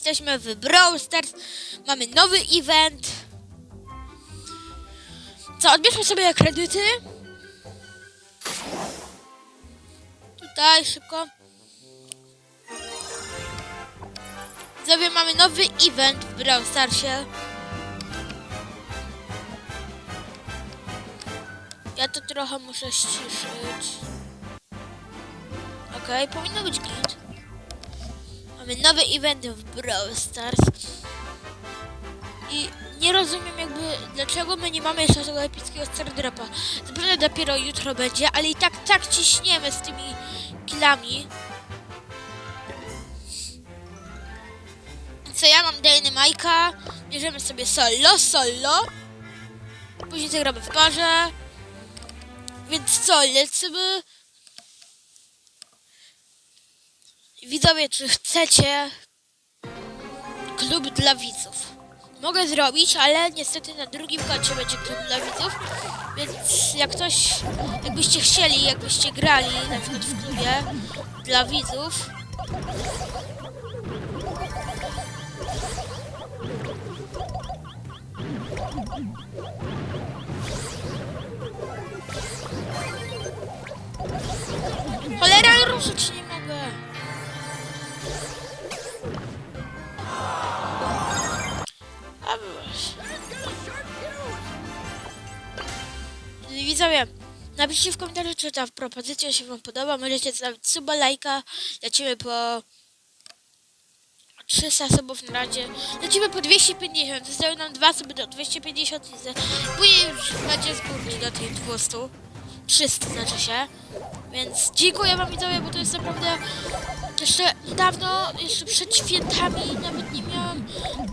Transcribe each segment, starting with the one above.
Jesteśmy w Brawl Stars. Mamy nowy event. Co, odbierzmy sobie kredyty. Tutaj szybko. Sobie mamy nowy event w Brawl Starsie. Ja to trochę muszę ściszyć. Okej, powinno być. Mamy nowy event w Brawl Stars. I nie rozumiem jakby dlaczego my nie mamy jeszcze tego epickiego Stardropa. Zapewne dopiero jutro będzie, ale i tak tak ciśniemy z tymi killami. Co ja mam Dynamike'a, bierzemy sobie solo, solo. Później zagramy w parze. Więc co, lecimy. Widzowie, czy chcecie klub dla widzów? Mogę zrobić, ale niestety na drugim koncie będzie klub dla widzów. Więc jak ktoś, jakbyście chcieli, jakbyście grali na przykład w klubie dla widzów, Cholera, ruszyć nie Widzowie, napiszcie w komentarzu, czy ta propozycja się wam podoba. Możecie zostawić suba, lajka. Lecimy po 300 subów na razie. Lecimy po 250. Zostały nam dwa suby do 250 i za- później już będzie z górki do tych 200. 300 znaczy się. Więc dziękuję wam widzowie, bo to jest naprawdę jeszcze niedawno, jeszcze przed świętami nawet nie miałam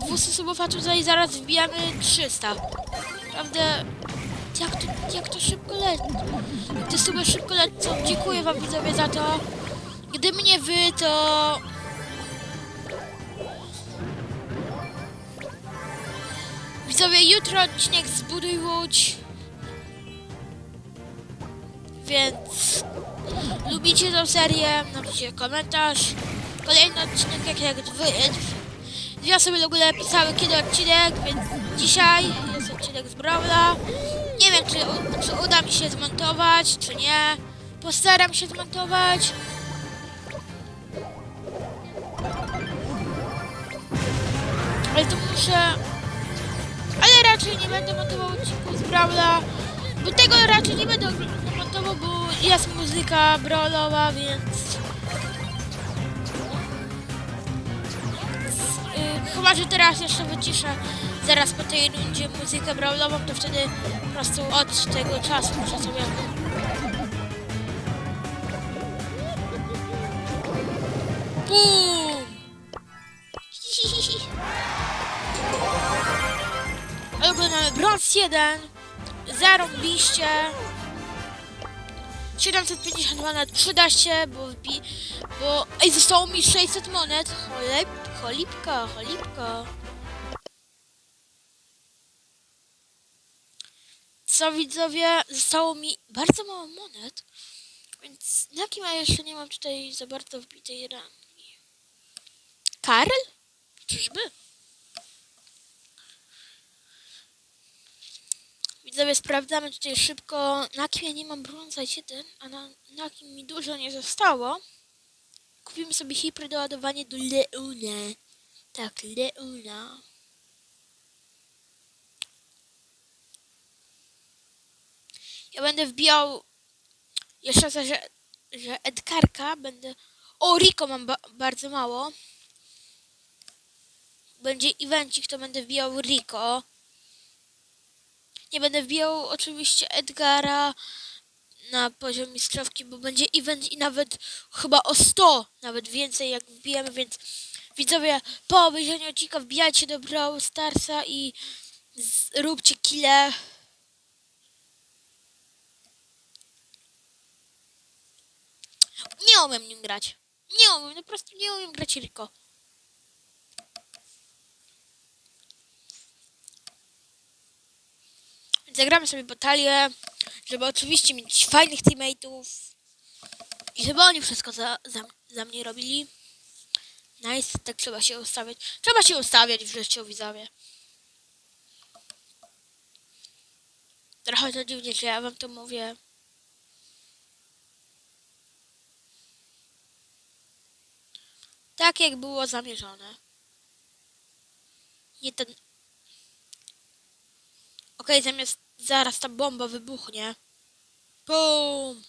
200 subów, a tutaj zaraz wbijamy 300. Naprawdę, jak to, jak to szybko leci. Jak te suby szybko lecą. Dziękuję wam widzowie za to. Gdyby nie wy, to... Widzowie, jutro odcinek Zbuduj Łódź. Więc lubicie tą serię, napiszcie komentarz. Kolejny odcinek, jak, jak dwie, dwie osoby w ogóle pisały kiedy odcinek, więc dzisiaj jest odcinek z Brawla. Czy, czy uda mi się zmontować, czy nie. Postaram się zmontować. Ale to muszę... Ale raczej nie będę montował odcinków z Brawla. Bo tego raczej nie będę montował, bo jest muzyka brawlowa, więc... Yy, chyba, że teraz jeszcze wyciszę zaraz po tej rundzie muzykę brawlową, to wtedy po prostu od tego czasu muszę sobie... Bum! Ale mamy brąz 1, zarąbiście. 752 na 13, bo bo... Ej, zostało mi 600 monet. Cholip, cholipka, cholipka. Co widzowie, zostało mi bardzo mało monet. Więc na kim ja jeszcze nie mam tutaj za bardzo wbitej rangi? Karl? Czyżby? Widzowie, sprawdzamy tutaj szybko, na kim ja nie mam brąza 1, a na, na kim mi dużo nie zostało. Kupimy sobie hiperdoładowanie do Leona. Tak, Leona. Ja będę wbijał jeszcze raz, że, że Edgarka będę... O, Rico mam ba bardzo mało. Będzie evencik, to będę wbijał Rico. Nie będę wbijał oczywiście Edgara na poziom mistrzowki, bo będzie event i nawet chyba o 100, nawet więcej jak wbijemy, więc widzowie, po obejrzeniu odcinka wbijajcie do Brawl Starsa i róbcie kile. Nie umiem nim grać. Nie umiem, no po prostu nie umiem grać Rico. Zagramy sobie batalię, żeby oczywiście mieć fajnych teammateów i żeby oni wszystko za, za, za mnie robili. Nice, tak trzeba się ustawiać. Trzeba się ustawiać w życiu, widzowie. Trochę to dziwnie, że ja wam to mówię. Tak jak było zamierzone. Nie ten... Okej, zamiast... Zaraz ta bomba wybuchnie. Bum!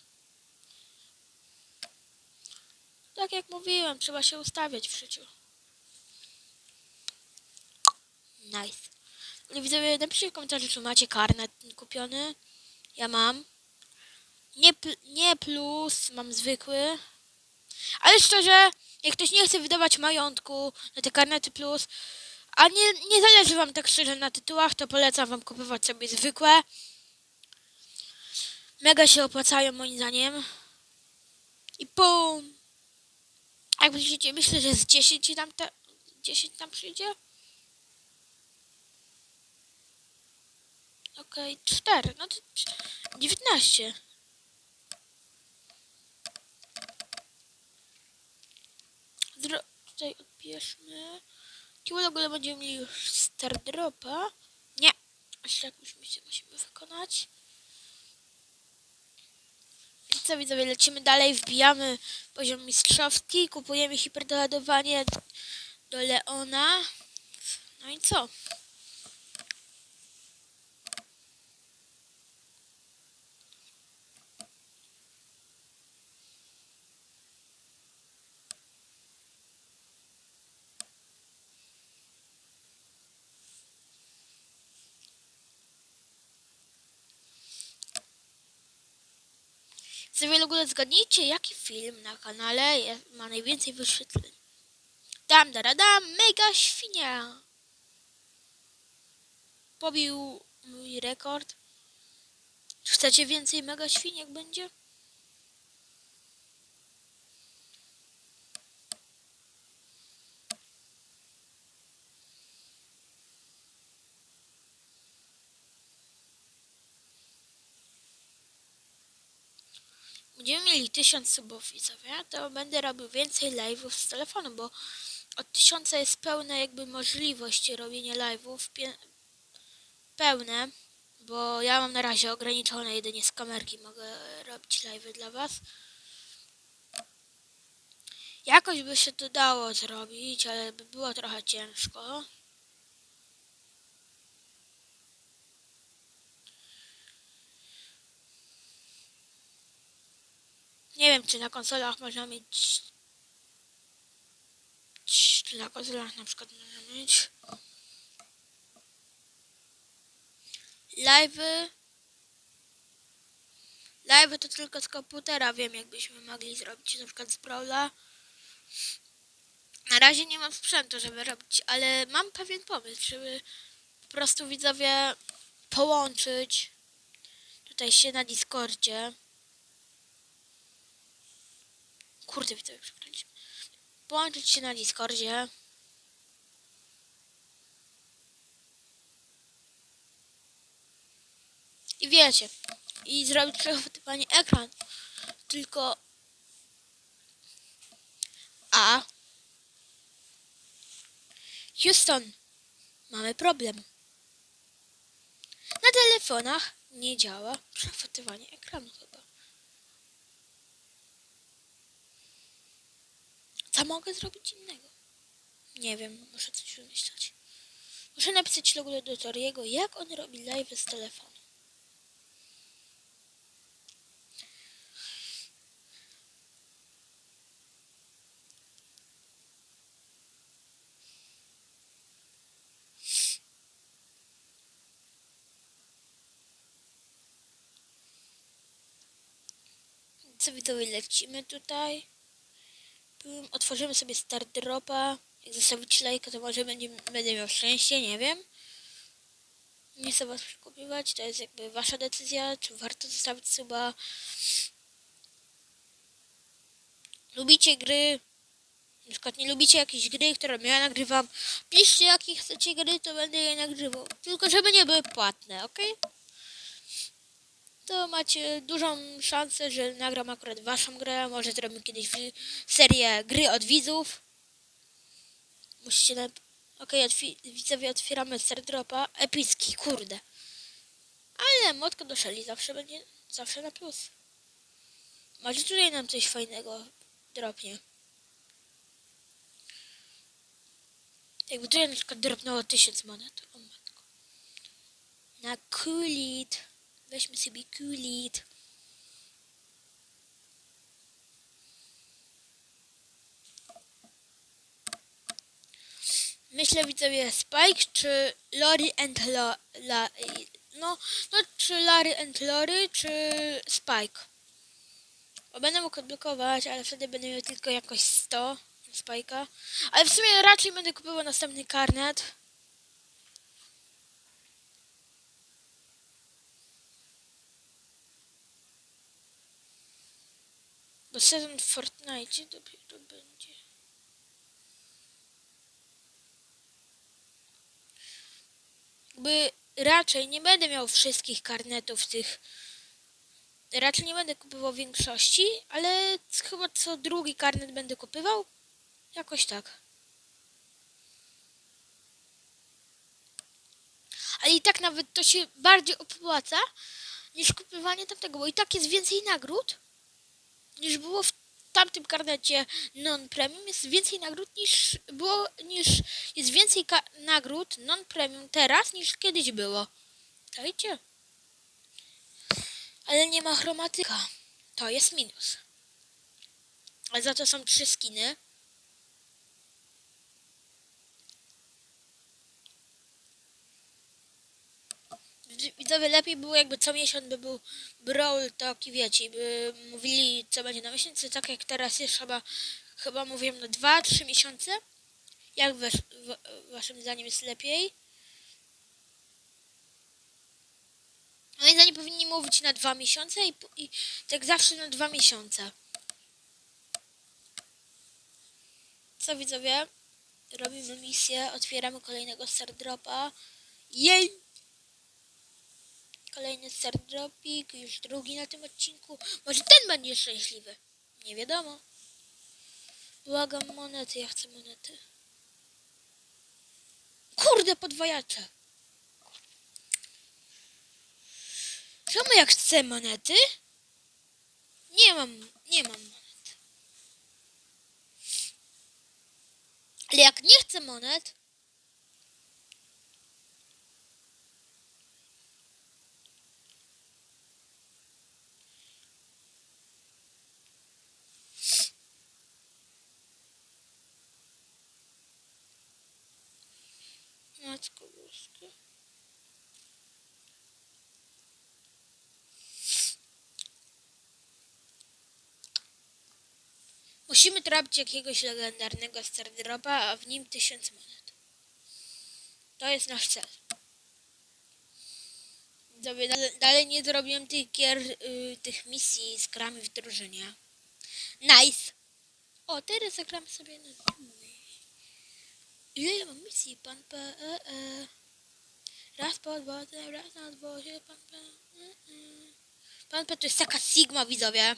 Tak jak mówiłem, trzeba się ustawiać w życiu. Nice. Ale widzowie, napiszcie w komentarzu, czy macie karnet kupiony. Ja mam. Nie, pl- nie plus, mam zwykły. Ale szczerze, jak ktoś nie chce wydawać majątku na te karnety plus, a nie, nie zależy wam tak szczerze na tytułach, to polecam wam kupować sobie zwykłe. Mega się opłacają moim zdaniem. I pum! Jak myślicie, myślę, że z 10 tam, te, 10 tam przyjdzie? Okej, 4, no to cz- 19. Dro tutaj odbierzmy. Kiło w ogóle będziemy mieli już star dropa. Nie, jeszcze jakąś misję musimy wykonać. I co widzowie, lecimy dalej, wbijamy poziom mistrzowski, kupujemy hiperdoładowanie do Leona. No i co? Sobie w ogóle zgadnijcie, jaki film na kanale ma najwięcej wyświetleń. Dam, da, da, dam, mega świnia! Pobił mój rekord. Chcecie więcej mega świniek będzie? Będziemy mieli 1000 subów widzowie, to będę robił więcej live'ów z telefonu, bo od 1000 jest pełna jakby możliwość robienia live'ów, pełne, bo ja mam na razie ograniczone jedynie z kamerki mogę robić live'y dla was. Jakoś by się to dało zrobić, ale by było trochę ciężko. Nie wiem, czy na konsolach można mieć. Czy na konsolach na przykład można mieć. Live'y. Live'y to tylko z komputera wiem, jakbyśmy mogli zrobić, na przykład z Brawla. Na razie nie mam sprzętu, żeby robić, ale mam pewien pomysł, żeby po prostu widzowie połączyć tutaj się na Discordzie. Kurde, widzowie, przekręciliśmy. Połączyć się na Discordzie. I wiecie, i zrobić przechwytywanie ekran. Tylko a Houston, mamy problem. Na telefonach nie działa przechwytywanie ekranu chyba. Co mogę zrobić innego? Nie wiem, muszę coś wymyśleć. Muszę napisać ogóle do Toriego, jak on robi live z telefonu. Co widzowie, lecimy tutaj. Pum, Otworzymy sobie start dropa. Jak zostawić lajka, to może będzie, będę miał szczęście, nie wiem. Nie chcę was przekupiwać, to jest jakby wasza decyzja, czy warto zostawić suba. Lubicie gry, na przykład nie lubicie jakiejś gry, którą ja nagrywam, piszcie jakie chcecie gry, to będę je nagrywał. Tylko żeby nie były płatne, ok? To macie dużą szansę, że nagram akurat waszą grę, może zrobimy kiedyś serię gry od widzów. Musicie na... Okej, otwi... widzowie, otwieramy Stardropa. Epicki, kurde. Ale motka do szeli zawsze będzie, zawsze na plus. Może tutaj nam coś fajnego dropnie. Jakby tutaj na przykład dropnęło 1000 monet. O matko. Na kulit. Weźmy sobie kulit. Myślę widzowie Spike czy Lori and Lo, la, no, no czy Larry and Lori czy Spike. Bo będę mógł odblokować, ale wtedy będę miał tylko jakoś 100 Spike'a. Ale w sumie raczej będę kupował następny karnet. Bo sezon w Fortnite dopiero będzie. Jakby raczej nie będę miał wszystkich karnetów tych. Raczej nie będę kupował większości, ale chyba co drugi karnet będę kupował. Jakoś tak. Ale i tak nawet to się bardziej opłaca niż kupowanie tamtego, bo i tak jest więcej nagród niż było w tamtym karnecie non-premium. Jest więcej nagród niż było, niż jest więcej nagród non-premium teraz niż kiedyś było. Dajcie. Ale nie ma chromatyka. To jest minus. Ale za to są trzy skiny. Widz- Widzowie, lepiej było jakby co miesiąc by był brawl taki, wiecie, by mówili co będzie na miesiąc, tak jak teraz jest chyba, chyba mówię na 2-3 miesiące. Jak wa, waszym zdaniem jest lepiej? Moim zdaniem powinni mówić na dwa miesiące i, i tak zawsze na dwa miesiące. Co widzowie? Robimy misję, otwieramy kolejnego Stardropa. Jej! Kolejny Stardropik, już drugi na tym odcinku. Może ten będzie szczęśliwy. Nie wiadomo. Błagam monety, ja chcę monety. Kurde, podwajacze. Czemu jak chcę monety? Nie mam, nie mam monet. Ale jak nie chcę monet, Matko boska. Musimy trafić jakiegoś legendarnego Stardropa, a w nim tysiąc monet. To jest nasz cel. Dobra, dalej, nie zrobiłem tych gier, y, tych misji z grami w drużynie. Nice! O, teraz zagram sobie na. Ile ja mam misji? Pan P, e, e. Raz pod wodę, raz na dworze, pan P. Pan P to jest taka Sigma, widzowie,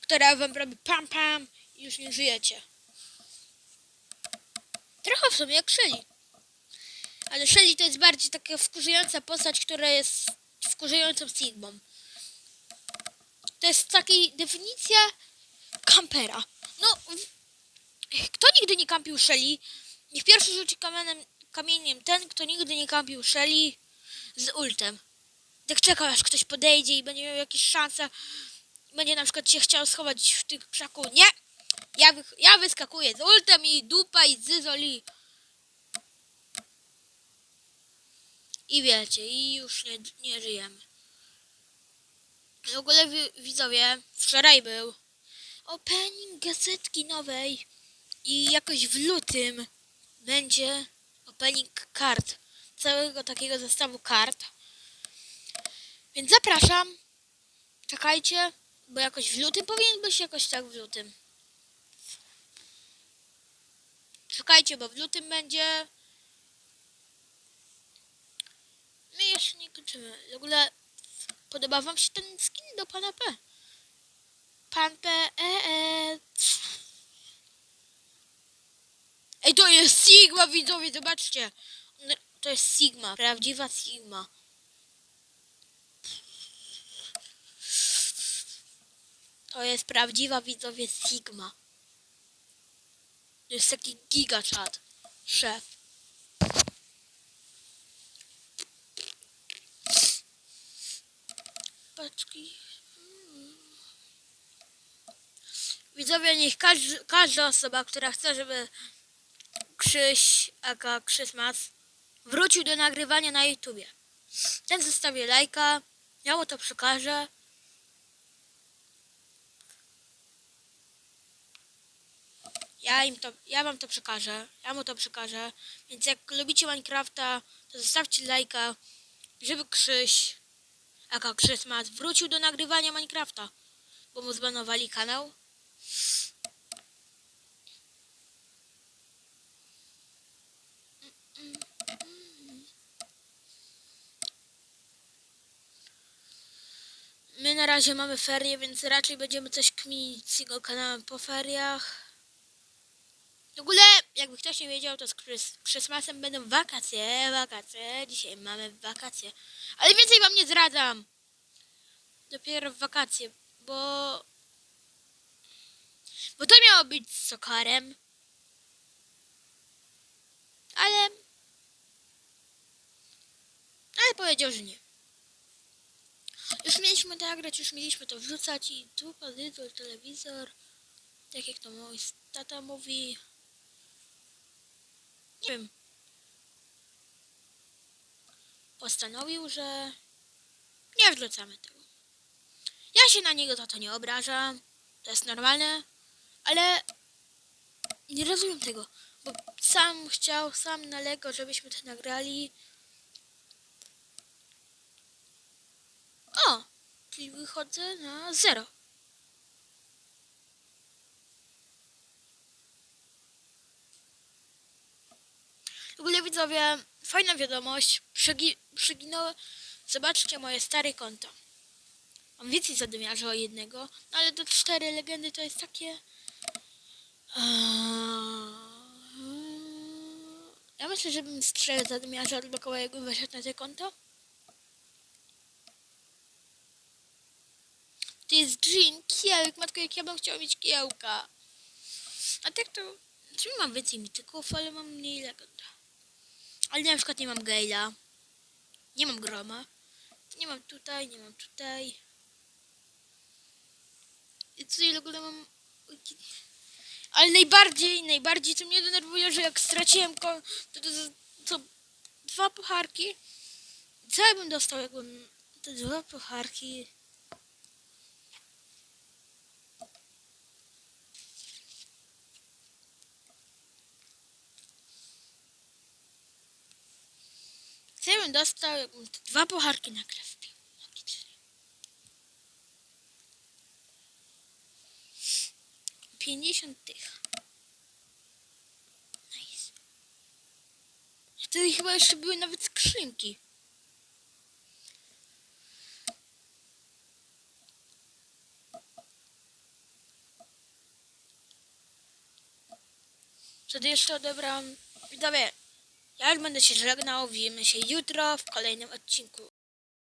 która wam robi pam pam i już nie żyjecie. Trochę w sumie jak Shelly. Ale Shelly to jest bardziej taka wkurzająca postać, która jest wkurzającą Sigmą. To jest takiej definicja kampera. No, kto nigdy nie kampił Shelly, niech pierwszy rzuci kamieniem, ten, kto nigdy nie kampił Shelly z ultem. Tak czekał, aż ktoś podejdzie i będzie miał jakieś szanse. Będzie na przykład się chciał schować w tych krzaku. Nie! Ja, wy, ja wyskakuję z ultem i dupa i zyzoli. I wiecie, i już nie, nie żyjemy. W ogóle widzowie, wczoraj był opening gazetki nowej i jakoś w lutym będzie opening kart, całego takiego zestawu kart. Więc zapraszam, czekajcie, bo jakoś w lutym powinien być jakoś tak w lutym. Szukajcie, bo w lutym będzie. My jeszcze nie kończymy. W ogóle podoba wam się ten skin do pana P? Pan P. E, e. Ej, to jest Sigma, widzowie, zobaczcie. To jest Sigma, prawdziwa Sigma. To jest prawdziwa, widzowie, Sigma. To jest taki gigaczat. Szef. Paczki. Widzowie, niech każdy, każda osoba, która chce, żeby Krzyś, aka Krzyszmas, wrócił do nagrywania na YouTubie. Ten zostawię lajka, ja mu to przekażę. Ja im to, ja wam to przekażę, ja mu to przekażę. Więc jak lubicie Minecrafta, to zostawcie lajka, żeby Krzyś, aka Krzyszmas, wrócił do nagrywania Minecrafta, bo mu zbanowali kanał. My na razie mamy ferie, więc raczej będziemy coś kminić z jego kanałem po feriach. W ogóle, jakby ktoś nie wiedział, to z Christmasem będą wakacje, wakacje. Dzisiaj mamy wakacje. Ale więcej wam nie zdradzam. Dopiero w wakacje, bo... Bo to miało być z Sokarem. Ale... Ale powiedział, że nie. Już mieliśmy to nagrać, już mieliśmy to wrzucać i tu pozytor, telewizor. Tak jak to mój tata mówi. Nie wiem. Postanowił, że nie wrzucamy tego. Ja się na niego za to nie obrażam. To jest normalne. Ale nie rozumiem tego. Bo sam chciał, sam nalegał, żebyśmy to nagrali. O! Czyli wychodzę na zero. W ogóle widzowie, fajna wiadomość. Przegi- przyginął. Zobaczcie moje stare konto. Mam więcej zadymiarzy o jednego, no ale do cztery legendy to jest takie. Ja myślę, żebym z trzech zadymiarzy odblokował jakby weszedł na te konto. To jest Jean, kiełek, matko, jak ja bym chciała mieć kiełka. A tak to, czy mam więcej mityków, ale mam mniej legend. Ale na przykład nie mam Gale'a. Nie mam Groma. Nie mam tutaj, nie mam tutaj. I tutaj ogóle mam... Ale najbardziej, najbardziej co mnie denerwuje, że jak straciłem ko... to, to, to dwa pucharki. Co ja bym dostał, jakbym te dwa pucharki... Bym dostał, dwa pucharki wpił. Magicznie. 50 tych. Nice. Wtedy chyba jeszcze były nawet skrzynki. Wtedy jeszcze odebrałam... Widzowie, ja już będę się żegnał. Widzimy się jutro w kolejnym odcinku.